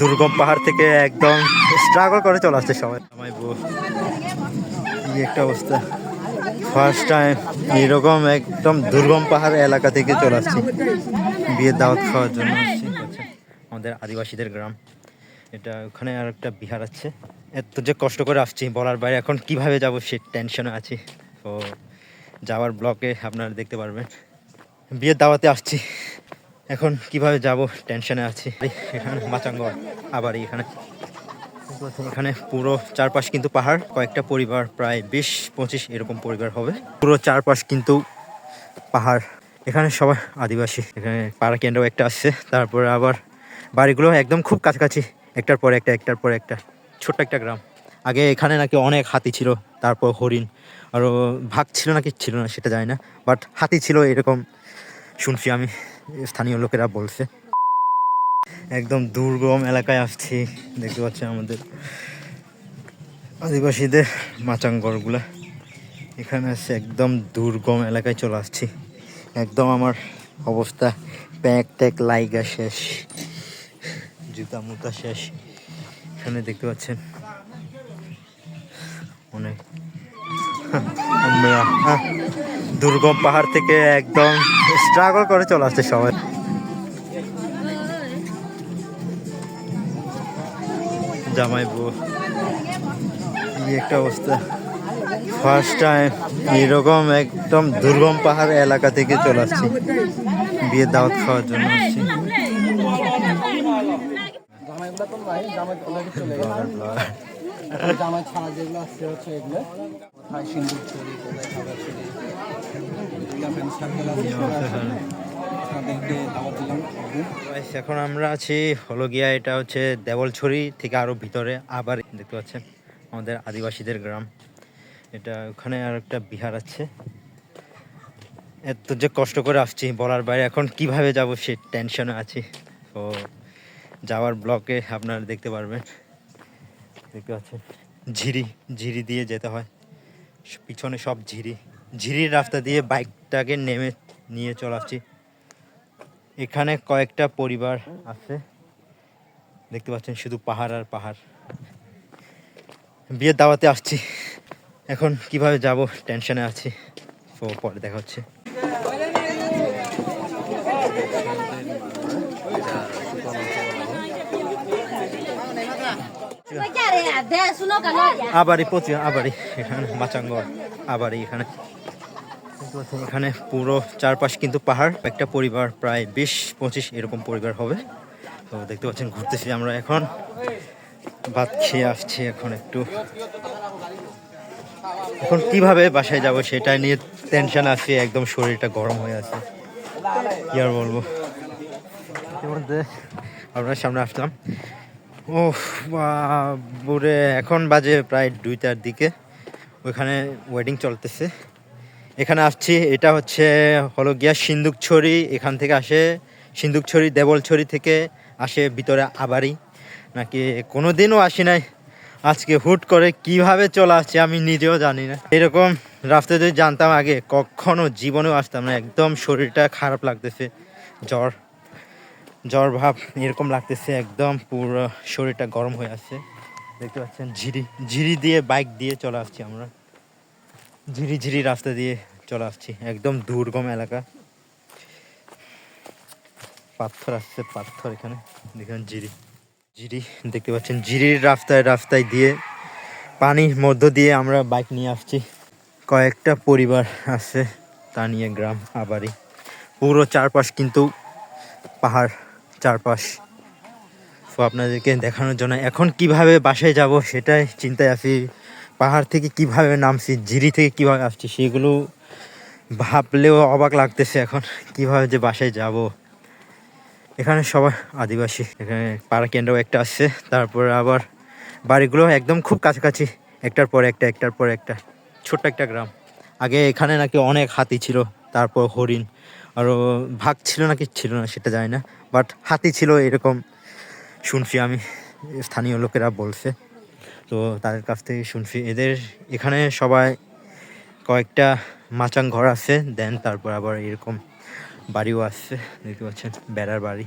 দুর্গম পাহাড় থেকে একদম স্ট্রাগল করে চলে আসছে সবাই। আমার বউ এই একটা অবস্থা। ফার্স্ট টাইম এরকম একদম দুর্গম পাহাড় এলাকা থেকে চলে আসছি। বিয়ের দাওয়াত খাওয়ার জন্য আমাদের আদিবাসীদের গ্রাম। এটা ওখানে আর একটা বিহার আছে। এত যে কষ্ট করে আসছি বলার বাইরে, এখন কীভাবে যাব সে টেনশনে আছি। তো যাওয়ার ব্লকে আপনারা দেখতে পারবেন। বিয়ের দাওয়াতে আসছি। এখন কীভাবে যাব? টেনশনে আছি। এখানে মাচাঙ্গর আবার এখানে। এখানে পুরো চারপাশ কিন্তু পাহাড়। কয়েকটা পরিবার, প্রায় বিশ, পঁচিশ এরকম পরিবার হবে। পুরো চারপাশ কিন্তু পাহাড়। এখানে সবাই আদিবাসী। এখানে পাড়া কেন্দ্র একটা আসছে তারপরে আবার বাড়িগুলো একদম খুব কাছাকাছি। একটার পর একটা, একটার পর একটা। ছোট্ট একটা গ্রাম। আগে এখানে নাকি অনেক হাতি ছিল, তারপর হরিণ। আরও ভাগ ছিল নাকি, ছিল না, সেটা জানি না। বাট হাতি ছিল এরকম, শুনছি আমি। স্থানীয় লোকেরা বলছে। একদম দুর্গম এলাকায় আসছি, দেখতে পাচ্ছি আমাদের আদিবাসীদের মাচাঙ্গরগুলা। এখানে আসছে একদম দুর্গম এলাকায় চলে আসছি। একদম আমার অবস্থা, প্যাক ট্যাক লাইগা শেষ, জুতা মুতা শেষ। এখানে দেখতে পাচ্ছেন অনেক দুর্গম পাহাড় থেকে একদম স্ট্রাগল করে চলে আসছে সবাই। জামাই বউ একটা অবস্থা। ফার্স্ট টাইম এরকম একদম দুর্গম পাহাড় এলাকা থেকে চলে আসছি। বিয়ের দাওয়াত খাওয়ার জন্য আসছি। জামাই জামাই ছাড়া যেগুলো হচ্ছে এগুলো। সিন্দুর চুরি, কোথায় খাবার চুরি এখন আমরা আছি, হলো গিয়া এটা হচ্ছে দেবলছড়ি থেকে আরও ভিতরে, আবার দেখতে পাচ্ছেন আমাদের আদিবাসীদের গ্রাম। এটা ওখানে আর একটা বিহার আছে। এত যে কষ্ট করে আসছি বলার বাইরে, এখন কীভাবে যাব সে টেনশনে আছি। তো যাওয়ার ব্লকে আপনারা দেখতে পারবেন। দেখতে পাচ্ছেন? ঝিরি ঝিরি দিয়ে যেতে হয়। পিছনে সব ঝিরি। ঝিরির রাস্তা দিয়ে বাইকটাকে নেমে নিয়ে চলে আসছি এখানে কয়েকটা পরিবার আছে। দেখতে পাচ্ছেন শুধু পাহাড় আর পাহাড়। বিয়ের দাওয়াতে আসছি। এখন কীভাবে যাব? টেনশনে আছি। তো পরে দেখা হচ্ছে। আবারই প্রতি এখানে মাচাঙ্গর আবারই এখানে। এখানে পুরো চারপাশ কিন্তু পাহাড়, একটা পরিবার, প্রায় বিশ, পঁচিশ এরকম পরিবার হবে। তো দেখতে পাচ্ছেন, ঘুরতেছি আমরা এখন। ভাত খেয়ে আসছি এখন একটু। এখন কীভাবে বাসায় যাব সেটা নিয়ে টেনশন আছে, একদম শরীরটা গরম হয়ে আছে। কি আর বলব? এর মধ্যে আপনার সামনে আসলাম। ও বুড়ে এখন বাজে প্রায় দুইটার দিকে। ওইখানে ওয়েডিং চলতেছে। এখানে আসছি, এটা হচ্ছে, হলো গিয়া সিন্দুকছড়ি এখান থেকে আসে সিন্দুকছড়ি দেবলছড়ি থেকে আসে ভিতরে আবারই নাকি কোনো দিনও আসি নাই। আজকে হুট করে কীভাবে চলে আসছে আমি নিজেও জানি না। এরকম রাস্তা যদি জানতাম আগে, কখনো জীবনেও আসতাম না। একদম শরীরটা খারাপ লাগতেছে, জ্বর। জ্বর ভাব এরকম লাগতেছে একদম, পুরো শরীরটা গরম হয়ে আছে। দেখতে পাচ্ছেন, ঝিরি ঝিরি দিয়ে বাইক দিয়ে চলে আসছি আমরা। ঝিরি ঝিরি রাস্তা দিয়ে চলে আসছি, একদম দুর্গম এলাকা। পাথর আসছে, পাথর এখানে, দেখেন জিরি জিরি দেখতে পাচ্ছেন জিরির রাস্তায় রাস্তায় দিয়ে, পানির মধ্য দিয়ে আমরা বাইক নিয়ে আসছি। কয়েকটা পরিবার আছে তা নিয়ে গ্রাম আবারই পুরো চারপাশ কিন্তু পাহাড়। চারপাশ। তো আপনাদেরকে দেখানোর জন্য এখন কীভাবে বাসায় যাব সেটাই চিন্তায় আছি। পাহাড় থেকে কীভাবে নামছি জিরি থেকে কীভাবে আসছি সেগুলো ভাবলেও অবাক লাগতেছে এখন কীভাবে যে বাসায় যাব। এখানে সবাই আদিবাসী, এখানে পাড়া কেন্দ্র একটা আসছে তারপরে আবার বাড়িগুলো একদম খুব কাছাকাছি, একটার পর একটা, একটার পর একটা, ছোট্ট একটা গ্রাম। আগে এখানে নাকি অনেক হাতি ছিল, তারপর হরিণ আরও ভাগ ছিল না নাকি ছিল না সেটা জানি না বাট হাতি ছিল এরকম শুনছি আমি, স্থানীয় লোকেরা বলছে। তো তাদের কাছ থেকে শুনছি, এদের এখানে সবাই কয়েকটা মাচাং ঘর আছে দেন তারপর আবার এরকম বাড়িও আসছে দেখতে পাচ্ছেন, বেড়ার বাড়ি।